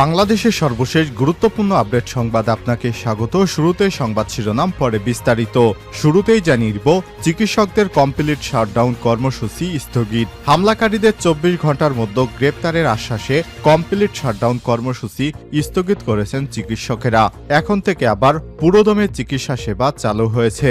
বাংলাদেশের সর্বশেষ গুরুত্বপূর্ণ আপডেট সংবাদ আপনাকে স্বাগত। শুরুতে সংবাদ শিরোনাম, পরে বিস্তারিত। শুরুতেই জানিয়ে চিকিৎসকদের কমপ্লিট শাটডাউন কর্মসূচি স্থগিত। হামলাকারীদের চব্বিশ ঘণ্টার মধ্যে গ্রেপ্তারের আশ্বাসে কমপ্লিট শাটডাউন কর্মসূচি স্থগিত করেছেন চিকিৎসকেরা। এখন থেকে আবার পুরোদমে চিকিৎসা সেবা চালু হয়েছে।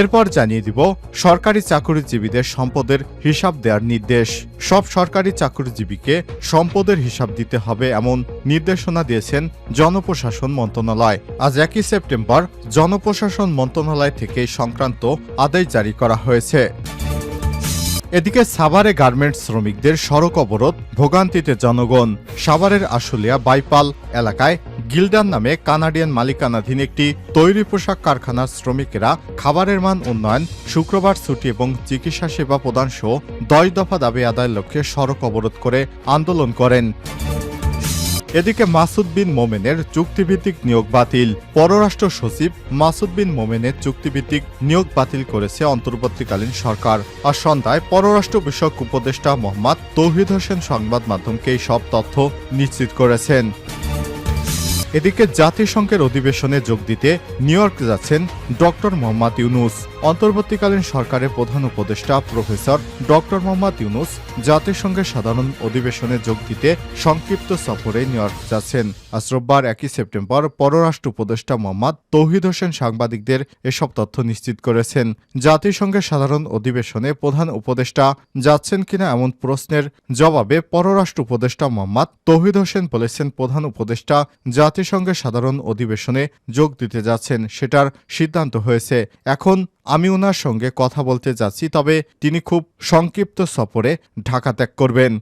এরপর জানিয়ে দিব, সরকারি চাকরিজীবীদের সম্পদের হিসাব দেওয়ার নির্দেশ। সব সরকারি চাকরিজীবীকে সম্পদের হিসাব দিতে হবে এমন নির্দেশনা দিয়েছেন জনপ্রশাসন মন্ত্রণালয়। আজ একই সেপ্টেম্বর জনপ্রশাসন মন্ত্রণালয় থেকে সংক্রান্ত আদেশ জারি করা হয়েছে। এদিকে সাভারে গার্মেন্টস শ্রমিকদের সড়ক অবরোধ, ভোগান্তিতে জনগণ। সাভারের আশুলিয়া বাইপাল এলাকায় গিল্ডার নামে কানাডিয়ান মালিকানাধীন একটি তৈরি পোশাক কারখানার শ্রমিকেরা খাবারের মান উন্নয়ন, শুক্রবার ছুটি এবং চিকিৎসা সেবা প্রদান সহ দশ দফা দাবি আদায়ের লক্ষ্যে সড়ক অবরোধ করে আন্দোলন করেন। এদিকে মাসুদ বিন মোমেনের চুক্তিভিত্তিক নিয়োগ বাতিল। পররাষ্ট্র সচিব মাসুদ বিন মোমেনের চুক্তিভিত্তিক নিয়োগ বাতিল করেছে অন্তর্বর্তীকালীন সরকার। আর সন্ধ্যায় পররাষ্ট্র বিষয়ক উপদেষ্টা মোহাম্মদ তৌহিদ হোসেন সংবাদ মাধ্যমকে সব তথ্য নিশ্চিত করেছেন। এদিকে জাতিসংঘের অধিবেশনে যোগ দিতে নিউ ইয়র্ক যাচ্ছেন ডক্টর মোহাম্মদ ইউনুস। অন্তর্বর্তীকালীন সরকারের প্রধান উপদেষ্টা প্রফেসর ডক্টর মোহাম্মদ ইউনুস জাতিসংঘের সাধারণ অধিবেশনে যোগ দিতে সংক্ষিপ্ত সফরে নিউ ইয়র্ক যাচ্ছেন। আজ রোববার একই সেপ্টেম্বর পররাষ্ট্র উপদেষ্টা মোহাম্মদ তৌহিদ হোসেন সাংবাদিকদের এসব তথ্য নিশ্চিত করেছেন। জাতিসংঘের সাধারণ অধিবেশনে প্রধান উপদেষ্টা যাচ্ছেন কিনা এমন প্রশ্নের জবাবে পররাষ্ট্র উপদেষ্টা মোহাম্মদ তৌহিদ হোসেন বলেছেন, প্রধান উপদেষ্টা জাতিসংঘের সাধারণ অধিবেশনে যোগ দিতে যাচ্ছেন সেটার সিদ্ধান্ত হয়েছে। এখন আমি ওনার সঙ্গে কথা বলতে যাচ্ছি, তবে তিনি খুব সংক্ষিপ্ত সফরে ঢাকা ত্যাগ করবেন।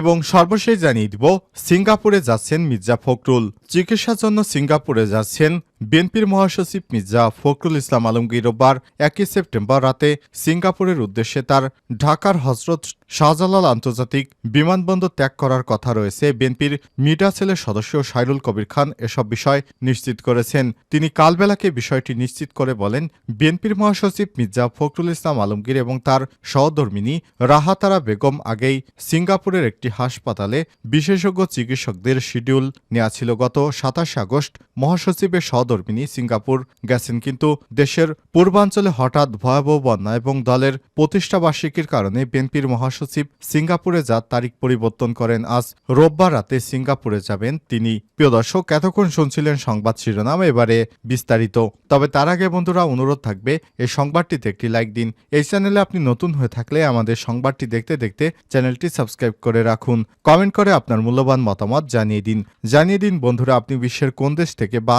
এবং সর্বশেষ জানিয়ে দিব, সিঙ্গাপুরে যাচ্ছেন মির্জা ফখরুল। চিকিৎসার জন্য সিঙ্গাপুরে যাচ্ছেন বিএনপির মহাসচিব মির্জা ফখরুল ইসলাম আলমগীর রোববার একই সেপ্টেম্বর রাতে সিঙ্গাপুরের উদ্দেশ্যে তার ঢাকার হজরত শাহজালাল আন্তর্জাতিক বিমানবন্দর ত্যাগ করার কথা রয়েছে বিএনপির মিডা সেলের সদস্য সাইরুল কবির খান এসব বিষয় নিশ্চিত করেছেন। তিনি কালবেলাকে বিষয়টি নিশ্চিত করে বলেন, বিএনপির মহাসচিব মির্জা ফখরুল ইসলাম আলমগীর এবং তার সহধর্মিনী রাহাতারা বেগম আগেই সিঙ্গাপুরের একটি হাসপাতালে বিশেষজ্ঞ চিকিৎসকদের শিডিউল নেওয়া ছিল। গত সাতাশে আগস্ট মহাসচিবের সহধর্মিনী সিঙ্গাপুর গেছেন, কিন্তু দেশের পূর্বাঞ্চলে হঠাৎ ভয়াবহ বন্যা এবং দলের প্রতিষ্ঠাবার্ষিকীর কারণে বিএনপির মহাসচিব সিঙ্গাপুরে যার তারিখ পরিবর্তন করেন, আজ রোববার রাতে সিঙ্গাপুরে যাবেন তিনি। প্রিয় দর্শক, এতক্ষণ শুনছিলেন সংবাদ শিরোনাম, এবারে বিস্তারিত। তবে তার আগে বন্ধুরা, অনুরোধ থাকবে, এই সংবাদটিতে একটি লাইক দিন। এই চ্যানেলে আপনি নতুন হয়ে থাকলে আমাদের সংবাদটি দেখতে দেখতে চ্যানেলটি সাবস্ক্রাইব করে রাখুন। কমেন্ট করে আপনার মূল্যবান মতামত জানিয়ে দিন। জানিয়ে দিন, বন্ধুরা, আপনি বিশ্বের কোন দেশ থেকে বা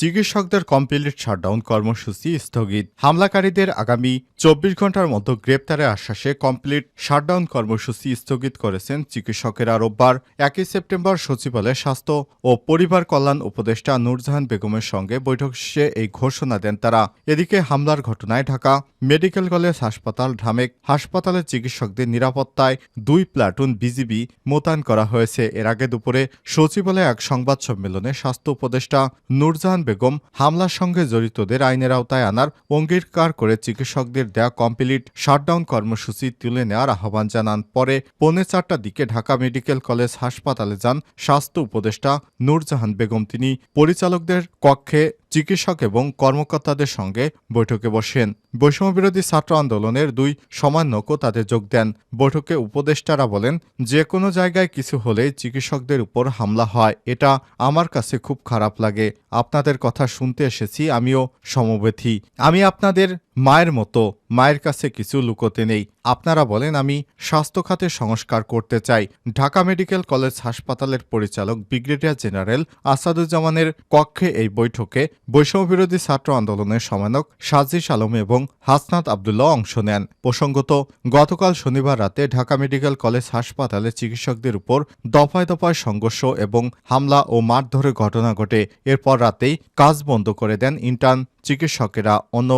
চিকিৎসকদের কমপ্লিট শাটডাউন কর্মসূচি স্থগিত। হামলাকারীদের আগামী চব্বিশ ঘণ্টার মধ্যে গ্রেপ্তারের আশ্বাসে কমপ্লিট শাটডাউন কর্মসূচি স্থগিত করেছেন চিকিৎসকেরা রোববার একই সেপ্টেম্বর সচিবালয়ে স্বাস্থ্য ও পরিবার কল্যাণ উপদেষ্টা নূরজাহান বেগমের সঙ্গে বৈঠক শেষে এই ঘোষণা দেন তারা। এদিকে হামলার ঘটনায় ঢাকা মেডিকেল কলেজ হাসপাতাল ঢামেক হাসপাতালের চিকিৎসকদের নিরাপত্তায় দুই প্লাটুন বিজিবি মোতায়েন করা হয়েছে। এর আগে দুপুরে সচিবালয়ে এক সংবাদ সম্মেলনে স্বাস্থ্য উপদেষ্টা নূরজাহান বেগম হামলার সঙ্গে জড়িতদের আইনের আওতায় আনার অঙ্গীকার করে চিকিৎসকদের দেয়া কমপ্লিট শাটডাউন কর্মসূচি তুলে নেওয়ার আহ্বান জানান। পরে পৌনে চারটার দিকে ঢাকা মেডিকেল কলেজ হাসপাতালে যান স্বাস্থ্য উপদেষ্টা নূরজাহান বেগম। তিনি পরিচালকদের কক্ষে চিকিৎসক এবং কর্মকর্তাদের সঙ্গে বৈঠকে বসেন। বৈষম্যবিরোধী ছাত্র আন্দোলনের দুই সমন্বয়কও তাদের যোগ দেন। বৈঠকে উপদেষ্টারা বলেন যে কোনো জায়গায় কিছু হলে চিকিৎসকদের উপর হামলা হয়। এটা আমার কাছে খুব খারাপ লাগে। আপনাদের কথা শুনতে এসেছি, আমিও সমবেথী আমি আপনাদের মায়ের মতো মায়ের কাছে কিছু লুকোতে নেই। আপনারা বলেন, আমি স্বাস্থ্য খাতে সংস্কার করতে চাই। ঢাকা মেডিকেল কলেজ হাসপাতালের পরিচালক ব্রিগেডিয়ার জেনারেল আসাদুজ্জামানের কক্ষে এই বৈঠকে বৈষম্যবিরোধী ছাত্র আন্দোলনের সমানক সাজিস আলম এবং হাসনাত আবদুল্লাহ অংশ নেন। প্রসঙ্গত, গতকাল শনিবার রাতে ঢাকা মেডিকেল কলেজ হাসপাতালে চিকিৎসকদের উপর দফায় দফায় সংঘর্ষ এবং হামলা ও মারধরের ঘটনা ঘটে। এরপর রাতেই কাজ বন্ধ করে দেন ইন্টার্ন চিকিৎসকেরা। অন্য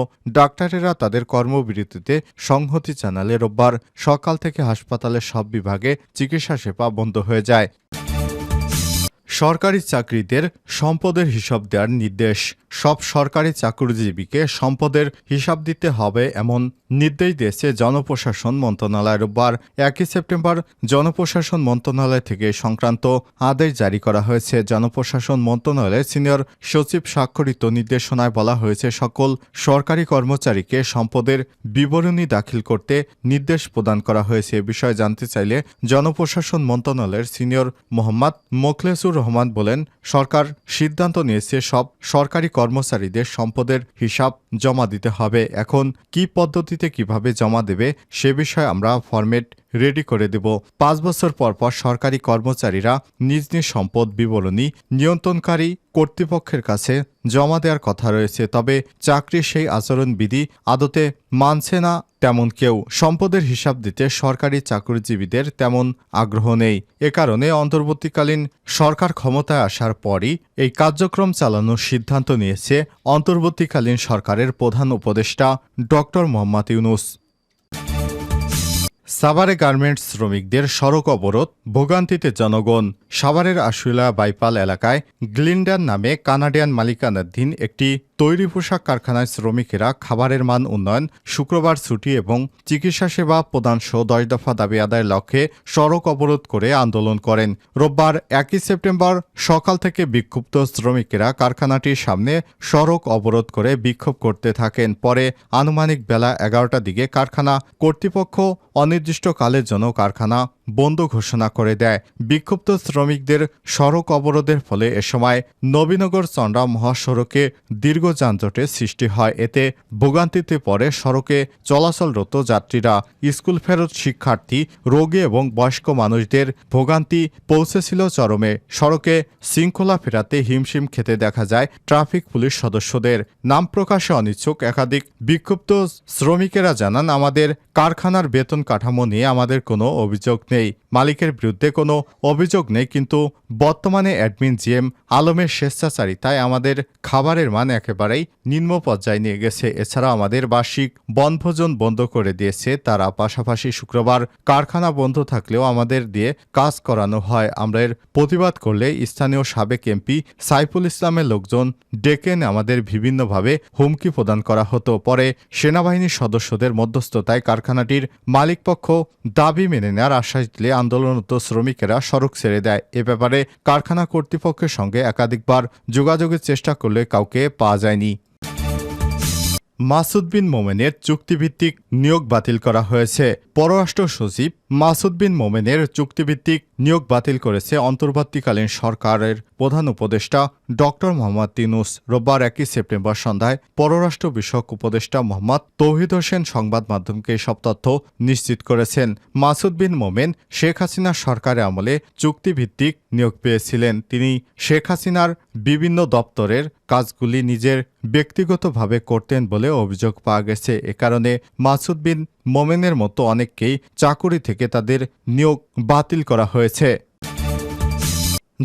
ডাক্তারেরা তাদের কর্মবিরতিতে সংহতি জানালে রোববার সকাল থেকে হাসপাতালের সব বিভাগে চিকিৎসা সেবা বন্ধ হয়ে যায়। সরকারি চাকরিদের সম্পদের হিসাব দেওয়ার নির্দেশ। সব সরকারি চাকরিজীবীকে সম্পদের হিসাব দিতে হবে এমন নির্দেশ দিয়েছে জনপ্রশাসন মন্ত্রণালয় রোববার একই সেপ্টেম্বর জনপ্রশাসন মন্ত্রণালয় থেকে সংক্রান্ত আদেশ জারি করা হয়েছে। জনপ্রশাসন মন্ত্রণালয়ের সিনিয়র সচিব স্বাক্ষরিত নির্দেশনায় বলা হয়েছে, সকল সরকারি কর্মচারীকে সম্পদের বিবরণী দাখিল করতে নির্দেশ প্রদান করা হয়েছে। এ বিষয়ে জানতে চাইলে জনপ্রশাসন মন্ত্রণালয়ের সিনিয়র মোহাম্মদ মোখলেসুর রহমান বলেন, সরকার সিদ্ধান্ত নিয়েছে সব সরকারি কর্মচারীদের সম্পদের হিসাব জমা দিতে হবে। এখন কি পদ্ধতিতে কীভাবে জমা দেবে, সে বিষয়ে আমরা ফরম্যাট রেডি করে দেব। পাঁচ বছর পর পর সরকারি কর্মচারীরা নিজ নিজ সম্পদ বিবরণী নিয়ন্ত্রণকারী কর্তৃপক্ষের কাছে জমা দেওয়ার কথা রয়েছে। তবে চাকরির সেই আচরণবিধি আদতে মানছে না তেমন কেউ। সম্পদের হিসাব দিতে সরকারি চাকরিজীবীদের তেমন আগ্রহ নেই। এ কারণে অন্তর্বর্তীকালীন সরকার ক্ষমতায় আসার পরই এই কার্যক্রম চালানোর সিদ্ধান্ত নিয়েছে অন্তর্বর্তীকালীন সরকারের প্রধান উপদেষ্টা ডক্টর মোহাম্মদ ইউনুস। সাভারে গার্মেন্টস শ্রমিকদের সড়ক অবরোধ, ভোগান্তিতে জনগণ। সাভারের আশুলা বাইপাল এলাকায় গ্লিন্ডার নামে কানাডিয়ান মালিকানাধীন একটি তৈরি পোশাক কারখানায় শ্রমিকেরা খাবারের মান উন্নয়ন, শুক্রবার ছুটি এবং চিকিৎসা সেবা প্রদান সহ দশ দফা দাবি আদায়ের লক্ষ্যে সড়ক অবরোধ করে আন্দোলন করেন। রোববার একই সেপ্টেম্বর সকাল থেকে বিক্ষুব্ধ শ্রমিকেরা কারখানাটির সামনে সড়ক অবরোধ করে বিক্ষোভ করতে থাকেন। পরে আনুমানিক বেলা এগারোটার দিকে কারখানা কর্তৃপক্ষ অনির্দিষ্টকালের জন্য কারখানা বন্ধ ঘোষণা করে দেয়। বিক্ষুব্ধ শ্রমিকদের সড়ক অবরোধের ফলে এ সময় নবীনগর চন্দ্রা মহাসড়কে দীর্ঘ যানজটের সৃষ্টি হয়। এতে ভোগান্তিতে পড়ে সড়কে চলাচলরত যাত্রীরা, স্কুল ফেরত শিক্ষার্থী, রোগী এবং বয়স্ক মানুষদের ভোগান্তি পৌঁছেছিল চরমে। সড়কে শৃঙ্খলা ফেরাতে হিমশিম খেতে দেখা যায় ট্রাফিক পুলিশ সদস্যদের। নাম প্রকাশে অনিচ্ছুক একাধিক বিক্ষুব্ধ শ্রমিকেরা জানান, আমাদের কারখানার বেতন কাঠামো নিয়ে আমাদের কোনো অভিযোগ নেই। মালিকের বিরুদ্ধে কোনো অভিযোগ নেই, কিন্তু বর্তমানে অ্যাডমিন জিএম আলমের স্বেচ্ছাচারিতায় আমাদের খাবারের মান একেবারেই নিম্ন পর্যায়ে নিয়ে গেছে। এছাড়া আমাদের বার্ষিক বনভোজন বন্ধ করে দিয়েছে। তারা পাশাপাশি শুক্রবার কারখানা বন্ধ থাকলেও আমাদের দিয়ে কাজ করানো হয়। আমরা এর প্রতিবাদ করলে স্থানীয় সাবেক এমপি সাইফুল ইসলামের লোকজন ডেকে আমাদের বিভিন্নভাবে হুমকি প্রদান করা হতো। পরে সেনাবাহিনীর সদস্যদের মধ্যস্থতায় কারখানাটির মালিকপক্ষ দাবি মেনে নেওয়ার আশ্বাস দিলে আন্দোলনরত শ্রমিকেরা সড়ক ছেড়ে দেয়। এ ব্যাপারে কারখানা কর্তৃপক্ষের সঙ্গে একাধিকবার যোগাযোগের চেষ্টা করলে কাউকে পাওয়া যায়নি মাসুদ বিন মোমেনের চুক্তিভিত্তিক নিয়োগ বাতিল করা হয়েছে। পররাষ্ট্র সচিব মাসুদ বিন মোমেনের চুক্তিভিত্তিক নিয়োগ বাতিল করেছে অন্তর্বর্তীকালীন সরকারের প্রধান উপদেষ্টা ডক্টর মোহাম্মদ তিনুস। রোববার একই সেপ্টেম্বর সন্ধ্যায় পররাষ্ট্র বিষয়ক উপদেষ্টা মোহাম্মদ তৌহিদ হোসেন সংবাদ মাধ্যমকে সব তথ্য নিশ্চিত করেছেন। মাসুদ বিন মোমেন শেখ হাসিনার সরকারের আমলে চুক্তিভিত্তিক নিয়োগ পেয়েছিলেন। তিনি শেখ হাসিনার বিভিন্ন দপ্তরের কাজগুলি নিজের ব্যক্তিগতভাবে করতেন বলে অভিযোগ পাওয়া গেছে। এ কারণে মাসুদ বিন মোমেনের মতো অনেককেই চাকুরি থেকে তাদের নিয়োগ বাতিল করা হয়েছে।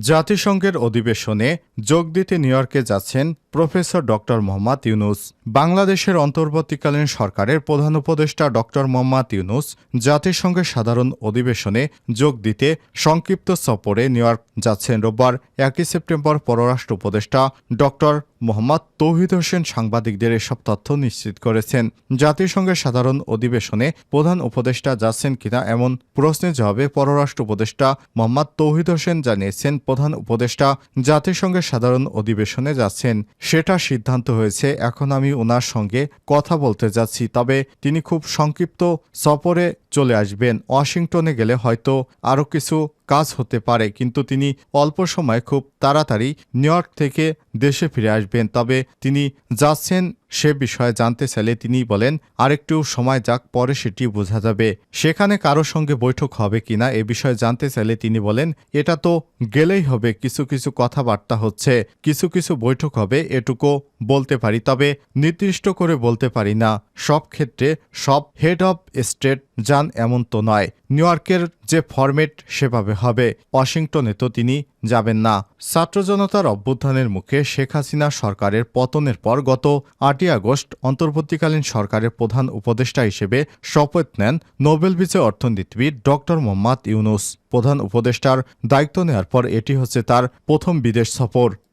জাতিসংঘের অধিবেশনে যোগ দিতে নিউ ইয়র্কে যাচ্ছেন প্রফেসর ডক্টর মোহাম্মদ ইউনুস। বাংলাদেশের অন্তর্বর্তীকালীন সরকারের প্রধান উপদেষ্টা ডক্টর মোহাম্মদ ইউনুস জাতিসংঘের সাধারণ অধিবেশনে যোগ দিতে সংক্ষিপ্ত সফরে নিউ ইয়র্ক যাচ্ছেন রোববার। একই সেপ্টেম্বর পররাষ্ট্র উপদেষ্টা ডক্টর মোহাম্মদ তৌহিদ হোসেন সাংবাদিকদের এসব তথ্য নিশ্চিত করেছেন। জাতিসংঘের সাধারণ অধিবেশনে প্রধান উপদেষ্টা যাচ্ছেন কিনা এমন প্রশ্নের জবাবে পররাষ্ট্র উপদেষ্টা মোহাম্মদ তৌহিদ হোসেন জানিয়েছেন, প্রধান উপদেষ্টা জাতিসংঘের সাধারণ অধিবেশনে যাচ্ছেন। সেটা সিদ্ধান্ত হয়েছে। এখন আমি ওনার সঙ্গে কথা বলতে যাচ্ছি, তবে তিনি খুব সংক্ষিপ্ত সফরে চলে আসবেন। ওয়াশিংটনে গেলে হয়তো আরও কিছু কাজ হতে পারে, কিন্তু তিনি অল্প সময় খুব তাড়াতাড়ি নিউ ইয়র্ক থেকে দেশে ফিরে আসবেন। তবে তিনি যাচ্ছেন সে বিষয়ে জানতে চাইলে তিনি বলেন, আরেকটু সময় যাক, পরে সেটি বোঝা যাবে। সেখানে কারও সঙ্গে বৈঠক হবে কিনা এ বিষয়ে জানতে চাইলে তিনি বলেন, এটা তো গেলেই হবে, কিছু কিছু কথাবার্তা হচ্ছে, কিছু কিছু বৈঠক হবে, এটুকু বলতে পারি। তবে নির্দিষ্ট করে বলতে পারি না। সব ক্ষেত্রে সব হেড অব স্টেট যান এমন তো নয়। নিউ ইয়র্কের যে ফরম্যাট সেভাবে হবে। ওয়াশিংটনে তো তিনি যাবেন না। ছাত্র জনতার অভ্যুত্থানের মুখে শেখ হাসিনা সরকারের পতনের পর গত আটই আগস্ট অন্তর্বর্তীকালীন সরকারের প্রধান উপদেষ্টা হিসেবে শপথ নেন নোবেল বিজয় অর্থনীতিবিদ ডক্টর মোহাম্মদ ইউনুস। প্রধান উপদেষ্টার দায়িত্ব নেওয়ার পর এটি হচ্ছে তার প্রথম বিদেশ সফর।